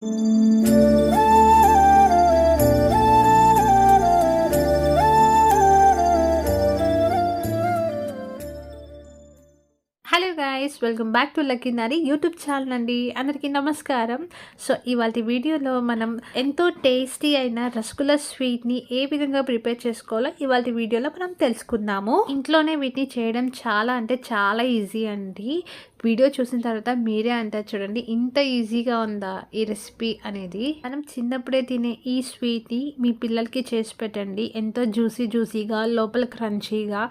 Thank mm -hmm. you. Hello guys welcome back to lucky Nari YouTube channel అండి. అందరికీ నమస్కారం. So ఇవాళ వీడియోలో మనం ఎంతో టేస్టీ అయిన రసగుల్లా స్వీట్ని ఏ విధంగా ప్రిపేర్ చేసుకోవాలో ఇవాళ వీడియోలో మనం తెలుసుకుందాము. ఇంట్లోనే వీటిని చేయడం చాలా అంటే చాలా ఈజీ అండి. వీడియో చూసిన తర్వాత మీరే అంటారు చూడండి ఇంత ఈజీగా ఉందా ఈ రెసిపీ అనేది. మనం చిన్నప్పుడే తినే ఈ స్వీట్ని మీ పిల్లలకి చేసి పెట్టండి. ఎంతో జ్యూసీ జ్యూసీగా లోపల క్రంచీగా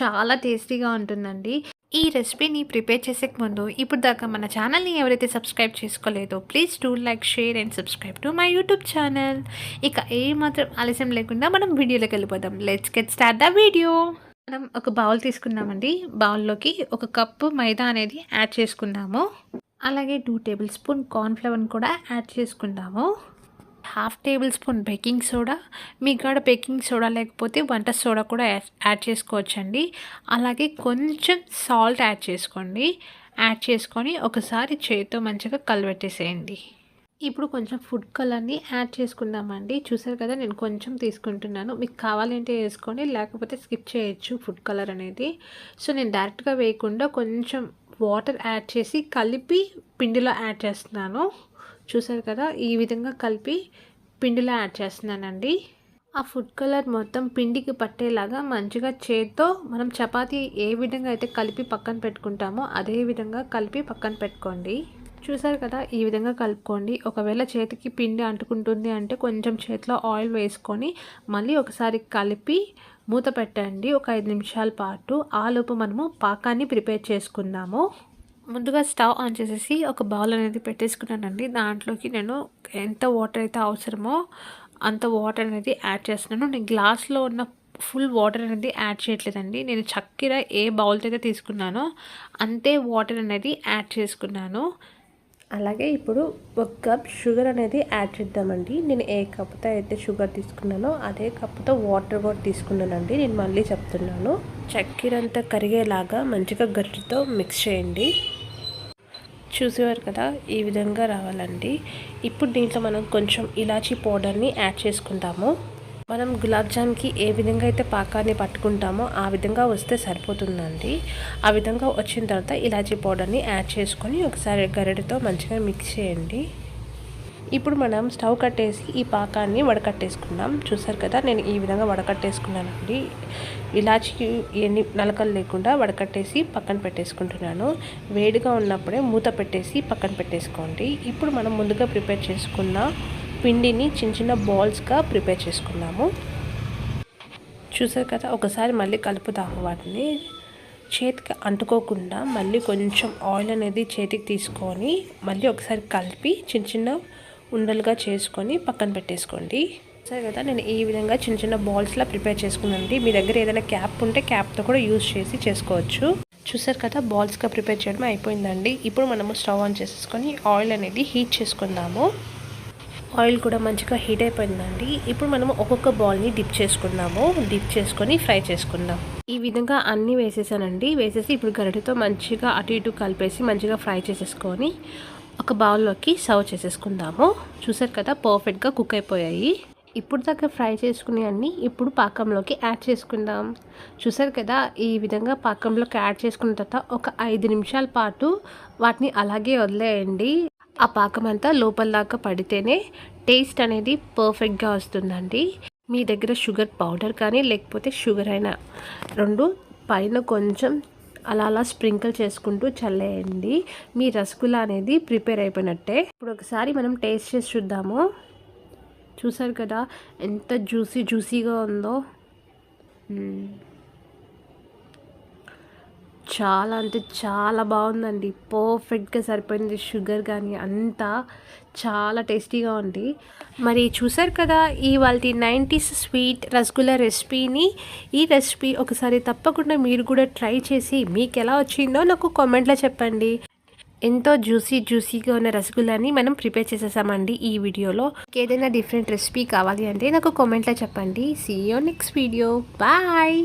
చాలా టేస్టీగా ఉంటుందండి. ఈ రెసిపీని ప్రిపేర్ చేసే ముందు ఇప్పుడు దాకా మన ఛానల్ని ఎవరైతే subscribe చేసుకోలేదో please do like share and subscribe to my YouTube channel ఇక ఏ మాత్రం ఆలస్యం లేకుండా మనం వీడియోలోకి వెళ్ళిపోదాం. Let's get start the video మనం ఒక బౌల్ తీసుకున్నామండి. బౌల్లోకి ఒక కప్పు మైదా అనేది యాడ్ చేసుకున్నాము. అలాగే టూ టేబుల్ స్పూన్ కార్న్ఫ్లవర్ని కూడా యాడ్ చేసుకుందాము half tablespoon baking soda మీ కాడ బేకింగ్ సోడా లేకపోతే వంట సోడా కూడా యాడ్ చేసుకోవచ్చండి. అలాగే కొంచెం సాల్ట్ యాడ్ చేసుకోండి. యాడ్ చేసుకొని ఒకసారి చేతితో మంచిగా కలబెట్టేసేయండి ఇప్పుడు కొంచెం ఫుడ్ కలర్ని యాడ్ చేసుకుందామండి. చూసారు కదా నేను కొంచెం తీసుకుంటున్నాను. మీకు కావాలంటే వేసుకోండి లేకపోతే స్కిప్ చేయొచ్చు ఫుడ్ కలర్ అనేది. సో నేను డైరెక్ట్గా వేయకుండా కొంచెం వాటర్ యాడ్ చేసి కలిపి పిండిలో యాడ్ చేస్తున్నాను. చూసారు కదా ఈ విధంగా కలిపి పిండిలో యాడ్ చేస్తున్నానండి. ఆ ఫుడ్ కలర్ మొత్తం పిండికి పట్టేలాగా మంచిగా చేత్తో మనం చపాతీ ఏ విధంగా అయితే కలిపి పక్కన పెట్టుకుంటామో అదే విధంగా కలిపి పక్కన పెట్టుకోండి. చూసారు కదా ఈ విధంగా కలుపుకోండి. ఒకవేళ చేతికి పిండి అంటుకుంటుంది అంటే కొంచెం చేతిలో ఆయిల్ వేసుకొని మళ్ళీ ఒకసారి కలిపి మూత పెట్టండి. ఒక ఐదు నిమిషాల పాటు. ఆలోపు మనము పాకాన్ని ప్రిపేర్ చేసుకుందాము. ముందుగా స్టవ్ ఆన్ చేసేసి ఒక బౌల్ అనేది పెట్టేసుకున్నానండి. దాంట్లోకి నేను ఎంత వాటర్ అయితే అవసరమో అంత వాటర్ అనేది యాడ్ చేస్తున్నాను. నేను గ్లాస్లో ఉన్న ఫుల్ వాటర్ అనేది యాడ్ చేయట్లేదండి. నేను చక్కెర ఏ బౌల్తో అయితే తీసుకున్నానో అంతే వాటర్ అనేది యాడ్ చేసుకున్నాను. అలాగే ఇప్పుడు ఒక కప్ షుగర్ అనేది యాడ్ చేద్దామండి. నేను ఏ కప్తో అయితే షుగర్ తీసుకున్నానో అదే కప్తో వాటర్ కూడా తీసుకున్నానండి. నేను మళ్ళీ చెప్తున్నాను. చక్కెర అంతా కరిగేలాగా మంచిగా గట్టితో మిక్స్ చేయండి. చూసేవారు కదా ఈ విధంగా రావాలండి. ఇప్పుడు దీంట్లో మనం కొంచెం ఇలాచీ పౌడర్ని యాడ్ చేసుకుంటాము మనం గులాబ్ జామ్కి ఏ విధంగా అయితే పాకాన్ని పట్టుకుంటామో ఆ విధంగా వస్తే సరిపోతుందండి. ఆ విధంగా వచ్చిన తర్వాత ఇలాచీ పౌడర్ని యాడ్ చేసుకొని ఒకసారి గరిటతో మంచిగా మిక్స్ చేయండి. ఇప్పుడు మనం స్టవ్ కట్టేసి ఈ పాకాన్ని వడకట్టేసుకుందాం. చూసారు కదా నేను ఈ విధంగా వడకట్టేసుకున్నానండి ఇలాచి ఎన్ని నలకలు లేకుండా వడకట్టేసి పక్కన పెట్టేసుకుంటున్నాను. వేడిగా ఉన్నప్పుడే మూత పెట్టేసి పక్కన పెట్టేసుకోండి. ఇప్పుడు మనం ముందుగా ప్రిపేర్ చేసుకున్న పిండిని చిన్న చిన్న బాల్స్గా ప్రిపేర్ చేసుకున్నాము చూసారు కదా ఒకసారి మళ్ళీ కలుపుతాము వాటిని. చేతికి అంటుకోకుండా మళ్ళీ కొంచెం ఆయిల్ అనేది చేతికి తీసుకొని మళ్ళీ ఒకసారి కలిపి చిన్న చిన్న ఉండలుగా చేసుకొని పక్కన పెట్టేసుకోండి. సరే కదా నేను ఈ విధంగా చిన్న చిన్న బాల్స్లా ప్రిపేర్ చేసుకున్నానండి. మీ దగ్గర ఏదైనా క్యాప్ ఉంటే క్యాప్తో కూడా యూజ్ చేసి చేసుకోవచ్చు. చూసారు కదా బాల్స్గా ప్రిపేర్ చేయడం అయిపోయిందండి. ఇప్పుడు మనము స్టవ్ ఆన్ చేసేసుకొని ఆయిల్ అనేది హీట్ చేసుకుందాము. ఆయిల్ కూడా మంచిగా హీట్ అయిపోయిందండి. ఇప్పుడు మనము ఒక్కొక్క బాల్ని డిప్ చేసుకుందాము. డిప్ చేసుకొని ఫ్రై చేసుకుందాం. ఈ విధంగా అన్నీ వేసేసానండి. వేసేసి ఇప్పుడు గరిటెతో మంచిగా అటు ఇటు కలిపేసి మంచిగా ఫ్రై చేసేసుకొని ఒక బౌల్లోకి సర్వ్ చేసేసుకుందాము. చూసారు కదా పర్ఫెక్ట్గా కుక్ అయిపోయాయి. ఇప్పుడు దాకా ఫ్రై చేసుకునే అన్ని ఇప్పుడు పాకంలోకి యాడ్ చేసుకుందాం. చూసారు కదా ఈ విధంగా పాకంలోకి యాడ్ చేసుకున్న తర్వాత ఒక ఐదు నిమిషాల పాటు వాటిని అలాగే వదిలేయండి. ఆ పాకం అంతా లోపల దాకా పడితేనే టేస్ట్ అనేది పర్ఫెక్ట్గా వస్తుందండి. మీ దగ్గర షుగర్ పౌడర్ కానీ లేకపోతే షుగర్ అయినా రెండు పైన కొంచెం అలా అలా స్ప్రింకిల్ చేసుకుంటూ చల్లేయండి. మీ రసగుల్లా అనేది ప్రిపేర్ అయిపోయినట్టే. ఇప్పుడు ఒకసారి మనం టేస్ట్ చేసి చూద్దాము. చూసారు కదా ఎంత జ్యూసీ జ్యూసీగా ఉందో. చాలా అంటే చాలా బాగుందండి. పర్ఫెక్ట్గా సరిపోయింది షుగర్ కానీ అంతా. చాలా టేస్టీగా ఉంది. మరి చూసారు కదా ఇవాళ నైంటీస్ స్వీట్ రసగుల్లా రెసిపీని. ఈ రెసిపీ ఒకసారి తప్పకుండా మీరు కూడా ట్రై చేసి మీకు ఎలా వచ్చిందో నాకు కామెంట్లో చెప్పండి. ఎంతో జ్యూసీ జ్యూసీగా ఉన్న రసగుల్లాని మనం ప్రిపేర్ చేసేసామండి ఈ వీడియోలో. ఏదైనా డిఫరెంట్ రెసిపీ కావాలి అంటే నాకు కామెంట్లో చెప్పండి. See you next video bye